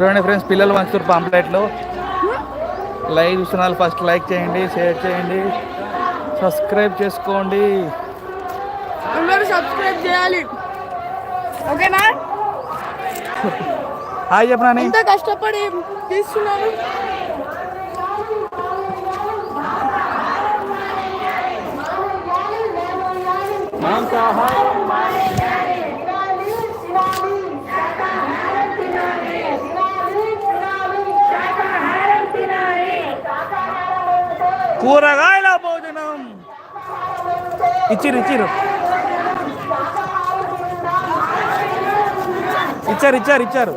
చూడండి ఫ్రెండ్స్ పిల్లలు పంచుతారు పాంప్లెట్లు లైవ్ చూస్తున్నారు ఫస్ట్ లైక్ చేయండి షేర్ చేయండి సబ్స్క్రైబ్ చేసుకోండి. అందరూ సబ్స్క్రైబ్ చేయాలి. ఓకేనా? హాయ్ చెప్పనా ఎంత కష్టపడి తీస్తున్నాను కూరగాయల భోజనం. ఇచ్చిరు ఇచ్చిరు ఇచ్చారు ఇచ్చారు ఇచ్చారు.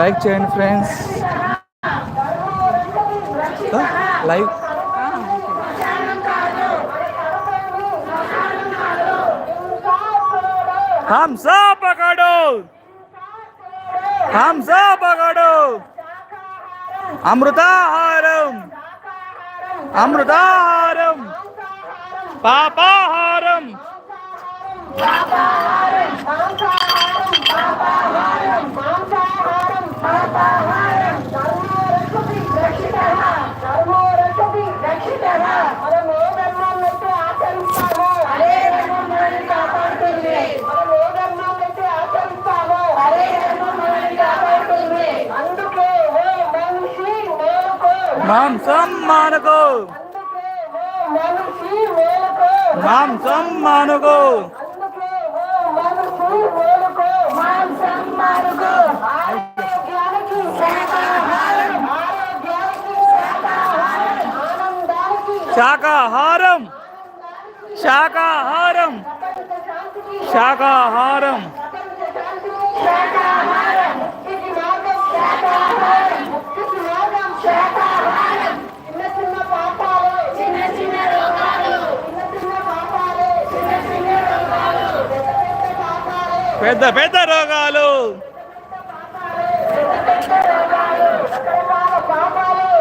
లైక్ చేయండి ఫ్రెండ్స్. లైక్. हमसा पकड़ो। हमसा पकड़ो। अमृताहारम अमृताहारम पापाहारम మేలుకో మాంసం మానుకో ఆరోగ్యానికి శాకాహారం ఆరోగ్యానికి శాకాహారం ఆనందానికి శాకాహారం శాకాహారం పెద్ద పెద్ద రోగాలు.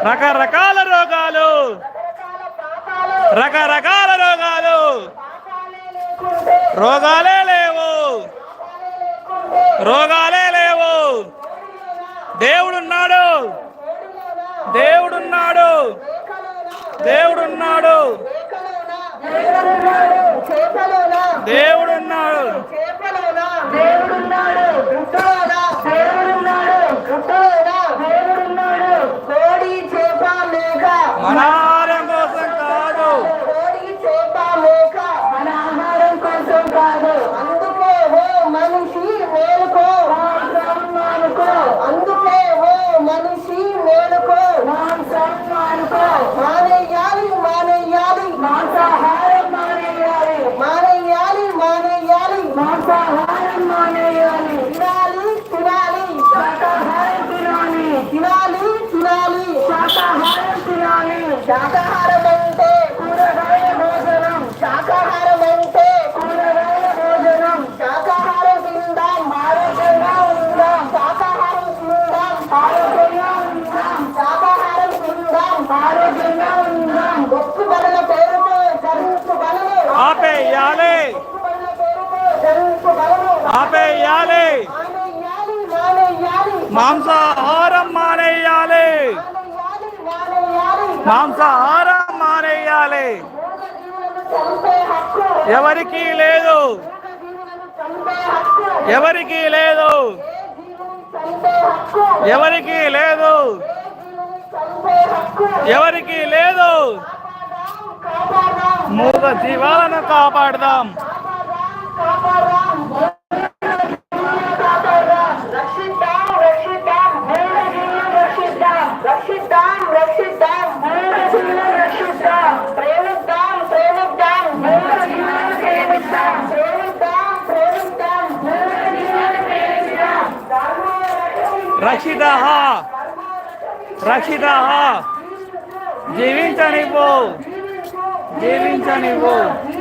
రకరకాల రోగాలు. రకరకాల రోగాలు. రోగాలే లేవు. రోగాలే లేవు. దేవుడున్నాడు. దేవుడున్నాడు. దేవుడున్నాడు. శాకాహారం అంటే కూరగాయల భోజనం. శాకాహారం అంటే కూరగాయల భోజనం. శాకాహారం తిందాం ఆరోగ్యంగా ఉందాం. శాకాహారం తిందాం ఆరోగ్యంగా ఉందాం. శాకాహారం తిందాం ఆరోగ్యంగా ఉందాం. గొప్ప బలన పేరుతో జరుపు బలము ఆపేయాలి. జరుపు బలము ఆపేయాలి. మాంసాహారం మానేయాలి. మాంసాహారం మానేయాలి ఎవరికీ ఎవరికి లేదు. ఎవరికీ ఎవరికి లేదు. ఎవరికీ ఎవరికి లేదు. ఎవరికీ ఎవరికి లేదు. మూగ జీవాలను కాపాడదాం. రక్షిత రక్షిత జీవించనివ్వు. జీవించనివ్వు.